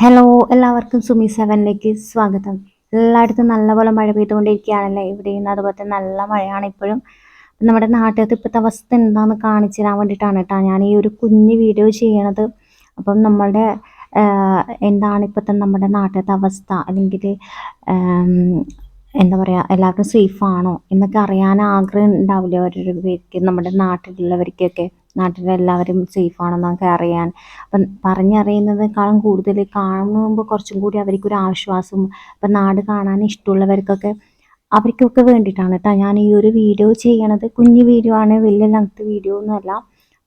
Hello എല്ലാവർക്കും സുമി സെവനിലേക്ക് സ്വാഗതം. എല്ലായിടത്തും നല്ലപോലെ മഴ പെയ്തുകൊണ്ടിരിക്കുകയാണല്ലേ? ഇവിടെയും അതുപോലെ നല്ല മഴയാണ് ഇപ്പോഴും. നമ്മുടെ നാട്ടിലത്തെ ഇപ്പോഴത്തെ അവസ്ഥ എന്താണെന്ന് കാണിച്ചു തരാൻ വേണ്ടിയിട്ടാണ് കേട്ടോ ഞാൻ ഈ ഒരു കുഞ്ഞ് വീഡിയോ ചെയ്യണത്. അപ്പം നമ്മളുടെ എന്താണ് ഇപ്പോഴത്തെ നമ്മുടെ നാട്ടിലത്തെ അവസ്ഥ? അല്ലെങ്കിൽ എന്താ പറയുക എല്ലാവർക്കും സേഫാണോ എന്നൊക്കെ അറിയാൻ ആഗ്രഹം ഉണ്ടാവില്ലേ ഓരോരോ പേർക്ക് നമ്മുടെ നാട്ടിലുള്ളവർക്കൊക്കെ? നാട്ടിലെല്ലാവരും സേഫ് ആണെന്നൊക്കെ അറിയാൻ. അപ്പം പറഞ്ഞറിയുന്നതിനേക്കാളും കൂടുതൽ കാണുമ്പോൾ കുറച്ചും കൂടി അവർക്കൊരു ആശ്വാസം ഇപ്പം നാട് കാണാൻ ഇഷ്ടമുള്ളവർക്കൊക്കെ അവർക്കൊക്കെ വേണ്ടിയിട്ടാണ് കേട്ടോ ഞാൻ ഈ ഒരു വീഡിയോ ചെയ്യണത്. കുഞ്ഞു വീഡിയോ ആണ് വലിയ ലെങ്ത് വീഡിയോ ഒന്നുമല്ല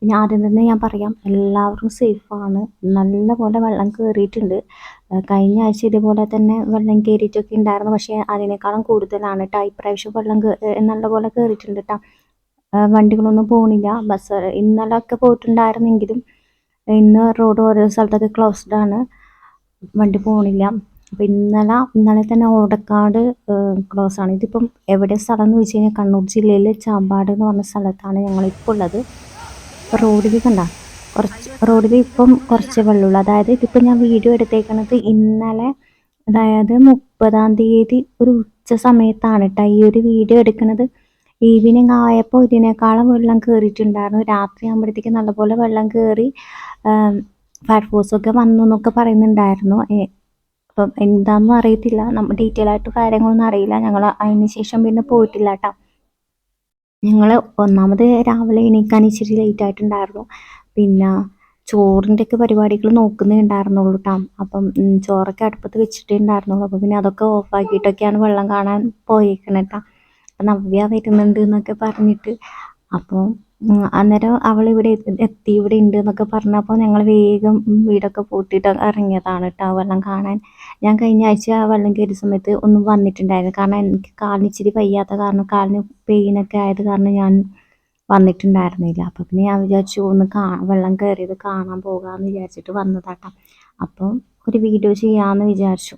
പിന്നെ ആദ്യം തന്നെ ഞാൻ പറയാം എല്ലാവരും സേഫാണ്. നല്ല പോലെ വെള്ളം കയറിയിട്ടുണ്ട് കഴിഞ്ഞ ആഴ്ച ഇതുപോലെ തന്നെ വെള്ളം കയറിയിട്ടൊക്കെ ഉണ്ടായിരുന്നു. പക്ഷേ അതിനേക്കാളും കൂടുതലാണ് കേട്ടോ. ഇപ്രാവശ്യം വെള്ളം നല്ല പോലെ കയറിയിട്ടുണ്ട് കേട്ടോ. വണ്ടികളൊന്നും പോകണില്ല ബസ് ഇന്നലൊക്കെ പോയിട്ടുണ്ടായിരുന്നെങ്കിലും ഇന്ന് റോഡ് ഓരോ സ്ഥലത്തൊക്കെ ക്ലോസ്ഡ് ആണ്. വണ്ടി പോകണില്ല അപ്പം ഇന്നലെ ഇന്നലെ തന്നെ ഓടക്കാട് ക്ലോസ് ആണ്. ഇതിപ്പം എവിടെ സ്ഥലം എന്ന് വെച്ച് കഴിഞ്ഞാൽ കണ്ണൂർ ജില്ലയിൽ ചാമ്പാട് എന്ന് പറഞ്ഞ സ്ഥലത്താണ് ഞങ്ങളിപ്പോൾ ഉള്ളത്. റോഡിൽ കണ്ട? കുറച്ച് റോഡിൽ ഇപ്പം കുറച്ച് വെള്ളമുള്ളൂ അതായത് ഇതിപ്പോൾ ഞാൻ വീഡിയോ എടുത്തേക്കണത് ഇന്നലെ അതായത് മുപ്പതാം തീയതി ഒരു ഉച്ച സമയത്താണ് കേട്ടോ ഈ ഒരു വീഡിയോ എടുക്കണത്. ഈവനിങ് ആയപ്പോൾ ഇതിനേക്കാളും വെള്ളം കയറിയിട്ടുണ്ടായിരുന്നു രാത്രി ആകുമ്പോഴത്തേക്ക് നല്ലപോലെ വെള്ളം കയറി ഫയർഫോഴ്സൊക്കെ വന്നു എന്നൊക്കെ പറയുന്നുണ്ടായിരുന്നു. അപ്പം എന്താണെന്നും അറിയത്തില്ല. നമ്മൾ ഡീറ്റെയിൽ ആയിട്ട് കാര്യങ്ങളൊന്നും അറിയില്ല. ഞങ്ങൾ അതിന് ശേഷം പിന്നെ പോയിട്ടില്ല കേട്ടോ ഞങ്ങൾ ഒന്നാമത് രാവിലെ എണീക്കാൻ ഇച്ചിരി ലേറ്റ് ആയിട്ടുണ്ടായിരുന്നു. പിന്നെ ചോറിന്റെ ഒക്കെ പരിപാടികൾ നോക്കുന്നേ ഉണ്ടായിരുന്നുള്ളൂ കേട്ടോ അപ്പം ചോറൊക്കെ അടുപ്പത്ത് വെച്ചിട്ടേ ഉണ്ടായിരുന്നുള്ളൂ. അപ്പം പിന്നെ അതൊക്കെ ഓഫാക്കിയിട്ടൊക്കെയാണ് വെള്ളം കാണാൻ പോയേക്കണേ കേട്ടോ അപ്പം നവ്യ വരുന്നുണ്ട് എന്നൊക്കെ പറഞ്ഞിട്ട്. അപ്പോൾ അന്നേരം അവൾ ഇവിടെ എത്തി ഇവിടെ ഉണ്ട് എന്നൊക്കെ പറഞ്ഞപ്പോൾ ഞങ്ങൾ വേഗം വീടൊക്കെ പൂട്ടിയിട്ട് ഇറങ്ങിയതാണ് കേട്ടോ വെള്ളം കാണാൻ. ഞാൻ കഴിഞ്ഞ ആഴ്ച ആ വെള്ളം കയറിയ സമയത്ത് ഒന്നും വന്നിട്ടുണ്ടായിരുന്നു കാരണം എനിക്ക് കാലിന് ഇച്ചിരി വയ്യാത്ത കാരണം കാലിന് പെയിനൊക്കെ ആയത് കാരണം ഞാൻ വന്നിട്ടുണ്ടായിരുന്നില്ല. അപ്പോൾ പിന്നെ ഞാൻ വിചാരിച്ചു ഒന്ന് വെള്ളം കയറിയത് കാണാൻ പോകാമെന്ന് വിചാരിച്ചിട്ട് വന്നതാട്ടോ. അപ്പം ഒരു വീഡിയോ ചെയ്യാമെന്ന് വിചാരിച്ചു.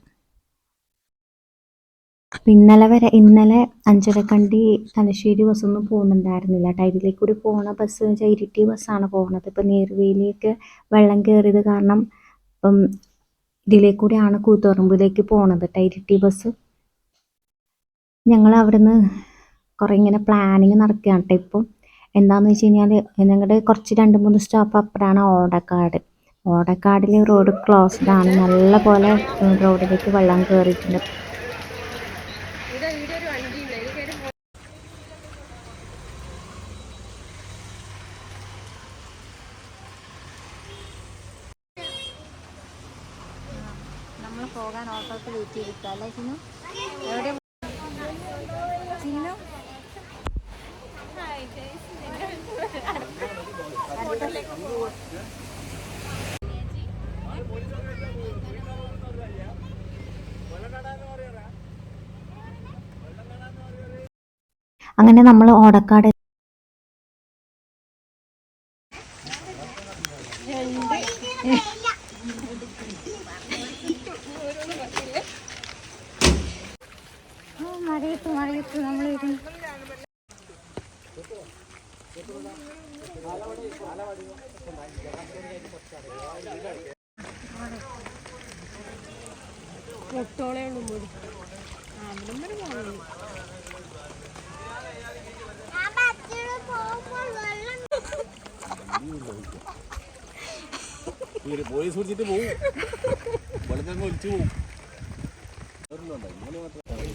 അപ്പം ഇന്നലെ വരെ ഇന്നലെ അഞ്ചരക്കണ്ടി തലശ്ശേരി ബസ്സൊന്നും പോകുന്നുണ്ടായിരുന്നില്ല കേട്ടോ ഇതിലേക്ക് കൂടി പോണ ബസ് വെച്ചാൽ ഇരിട്ടി ബസ്സാണ് പോകുന്നത് ഇപ്പം നീർവേലിയൊക്കെ വെള്ളം കയറിയത് കാരണം ഇപ്പം ഇതിലേക്ക് കൂടിയാണ് കൂത്തുപറമ്പിലേക്ക് പോണത് കേട്ടോ ഇരിട്ടി ബസ് ഞങ്ങൾ അവിടുന്ന് കുറേ ഇങ്ങനെ പ്ലാനിങ് നടക്കുകയാണ് കേട്ടോ ഇപ്പം. എന്താണെന്ന് വെച്ച് കഴിഞ്ഞാൽ ഞങ്ങളുടെ കുറച്ച് രണ്ട് മൂന്ന് സ്റ്റോപ്പ് അപ്പുറമാണ് ഓടക്കാട്. ഓടക്കാടിലെ റോഡ് ക്ലോസ്ഡ് ആണ്. നല്ല പോലെ റോഡിലേക്ക് വെള്ളം കയറിയിട്ടുണ്ട് നമ്മൾ പോകാൻ ഓട്ടോക്ക് വെയിറ്റ് ചെയ്തിരിക്കുക അല്ലേ ചിന്നു? എവിടെ ചിന്നു? അങ്ങനെ നമ്മൾ ഓടക്കാട് മഴയത്ത് മഴയത്ത് നമ്മൾ ഇരുന്ന് പോലീസ് പിടിച്ചിട്ട് പോവും. വെള്ളത്തിൽ ഒലിച്ചു പോവും.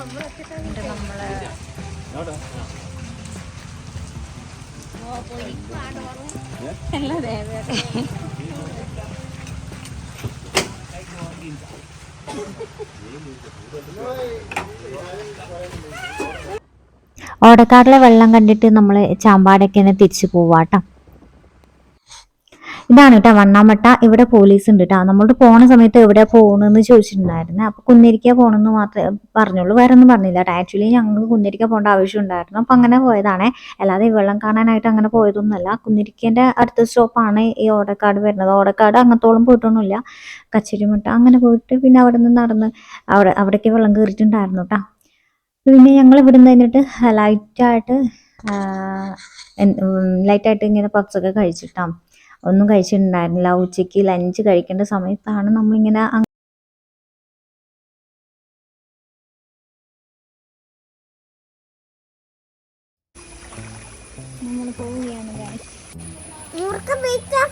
നമ്മൾ ഓടക്കാടിലെ വെള്ളം കണ്ടിട്ട് നമ്മൾ ചാമ്പാടൊക്കെ തന്നെ തിരിച്ചു പോവാട്ടോ ഇതാണ് കേട്ടോ വണ്ണാമട്ട. ഇവിടെ പോലീസ് ഉണ്ട് കേട്ടോ നമ്മളോട് പോണ സമയത്ത് എവിടെ പോകണമെന്ന് ചോദിച്ചിട്ടുണ്ടായിരുന്നു. അപ്പൊ കുന്നിരിക്ക പോകണമെന്ന് മാത്രമേ പറഞ്ഞുള്ളൂ വേറെ ഒന്നും പറഞ്ഞില്ല കേട്ടോ ആക്ച്വലി ഞങ്ങൾക്ക് കുന്നിരിക്ക പോകേണ്ട ആവശ്യം ഉണ്ടായിരുന്നു അപ്പൊ അങ്ങനെ പോയതാണ്. അല്ലാതെ വെള്ളം കാണാനായിട്ട് അങ്ങനെ പോയതൊന്നുമല്ല. കുന്നിരിക്കേന്റെ അടുത്ത സ്റ്റോപ്പാണ് ഈ ഓടക്കാട് വരുന്നത്. ഓടക്കാട് അങ്ങത്തോളം പോയിട്ടൊന്നുമില്ല. കച്ചേരിമുട്ട അങ്ങനെ പോയിട്ട് പിന്നെ അവിടെ നിന്ന് നടന്ന് അവിടെ അവിടേക്ക് വെള്ളം കയറിയിട്ടുണ്ടായിരുന്നു കേട്ടോ പിന്നെ ഞങ്ങൾ ഇവിടുന്ന് കഴിഞ്ഞിട്ട് ലൈറ്റായിട്ട് ലൈറ്റായിട്ട് ഇങ്ങനെ പപ്സൊക്കെ കഴിച്ചിട്ടാ ഒന്നും കഴിച്ചിട്ടുണ്ടായിരുന്നില്ല ഉച്ചയ്ക്ക് ലഞ്ച് കഴിക്കേണ്ട സമയത്താണ് നമ്മളിങ്ങനെ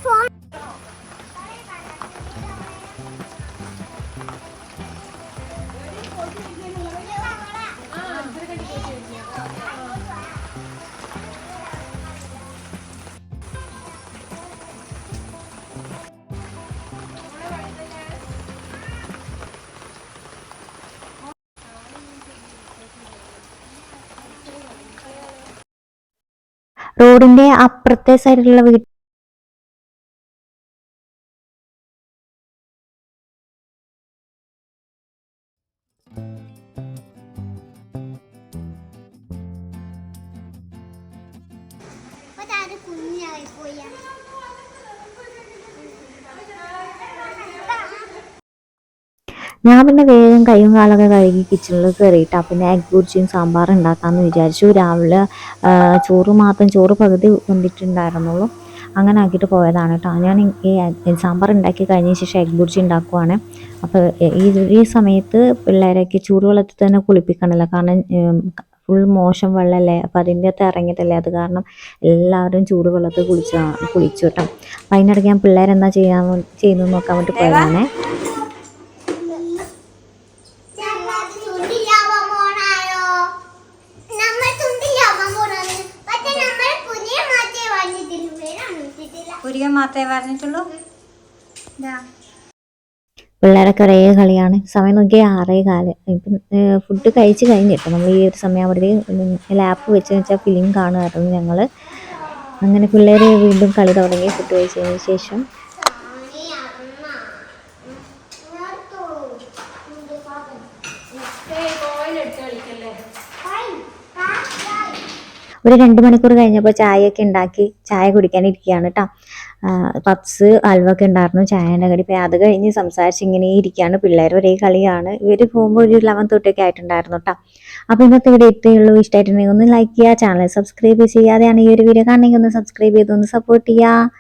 ഫോൺ. റോഡിന്റെ അപ്പുറത്തെ സൈഡിലുള്ള വീട് കുഞ്ഞായി പോയാ ഞാൻ പിന്നെ വേഗം കൈയും കാലൊക്കെ കഴുകി കിച്ചണിൽ കയറിയിട്ടാ പിന്നെ എഗ് കുറിച്ചും സാമ്പാർ ഉണ്ടാക്കാമെന്ന് വിചാരിച്ചു. രാവിലെ ചോറ് മാത്രം ചോറ് പകുതി വന്നിട്ടുണ്ടായിരുന്നുള്ളൂ അങ്ങനെ ആക്കിയിട്ട് പോയതാണ് കേട്ടോ. ഞാൻ ഈ സാമ്പാർ ഉണ്ടാക്കി കഴിഞ്ഞ ശേഷം എഗ് ബുർജി ഉണ്ടാക്കുവാണ്. അപ്പോൾ ഈ ഈ സമയത്ത് പിള്ളേരൊക്കെ ചൂടുവെള്ളത്തിൽ തന്നെ കുളിപ്പിക്കണമല്ലോ കാരണം ഫുൾ മോശം വെള്ളമല്ലേ അപ്പോൾ അതിന്റെ അകത്ത് ഇറങ്ങിയിട്ടല്ലേ? അത് കാരണം എല്ലാവരും ചൂടുവെള്ളത്തിൽ കുളിച്ച കുളിച്ചു കേട്ടോ. അപ്പം അതിനിടയ്ക്ക് ഞാൻ പിള്ളേരെന്താ ചെയ്യാൻ ചെയ്യുന്നു നോക്കാൻ വേണ്ടി പോയതാണേ. പുരികൻ മാത്രമേ പറഞ്ഞിട്ടുള്ളൂ. പിള്ളേരൊക്കെ ഒരേ കളിയാണ്. സമയം നോക്കിയാൽ ആറേ കാൽ. ഇപ്പം ഫുഡ് കഴിച്ച് കഴിഞ്ഞിട്ട് നമ്മൾ ഈ ഒരു സമയമാകുമ്പോഴത്തേക്ക് ലാപ്പ് വെച്ച് വെച്ചാൽ ഫിലിം കാണുമായിരുന്നു ഞങ്ങൾ അങ്ങനെ പിള്ളേർ വീണ്ടും കളി തുടങ്ങി ഫുഡ് കഴിച്ചതിന് ശേഷം. ഒരു രണ്ട് മണിക്കൂർ കഴിഞ്ഞപ്പോൾ ചായയൊക്കെ ഉണ്ടാക്കി ചായ കുടിക്കാനിരിക്കുകയാണ് കേട്ടോ പപ്സ് ഹൽവൊക്കെ ഉണ്ടായിരുന്നു ചായന്റെ കടി. ഇപ്പം അത് കഴിഞ്ഞ് സംസാരിച്ച് ഇങ്ങനെ ഇരിക്കുകയാണ്. പിള്ളേർ ഒരേ കളിയാണ്. ഇവർ പോകുമ്പോൾ ഒരു ലെവൻ തൊട്ടൊക്കെ ആയിട്ടുണ്ടായിരുന്നു കേട്ടോ അപ്പോൾ ഇന്നത്തെ വീഡിയോ ഇത്രയേ ഉള്ളൂ. ഇഷ്ടമായിട്ടുണ്ടെങ്കിൽ ഒന്ന് ലൈക്ക് ചെയ്യുക ചാനൽ സബ്സ്ക്രൈബ് ചെയ്യാതെയാണ് ഈ ഒരു വീഡിയോ കാണണമെങ്കിൽ ഒന്ന് സബ്സ്ക്രൈബ് ചെയ്ത് ഒന്ന് സപ്പോർട്ട് ചെയ്യുക.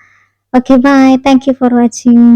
Okay bye thank for watching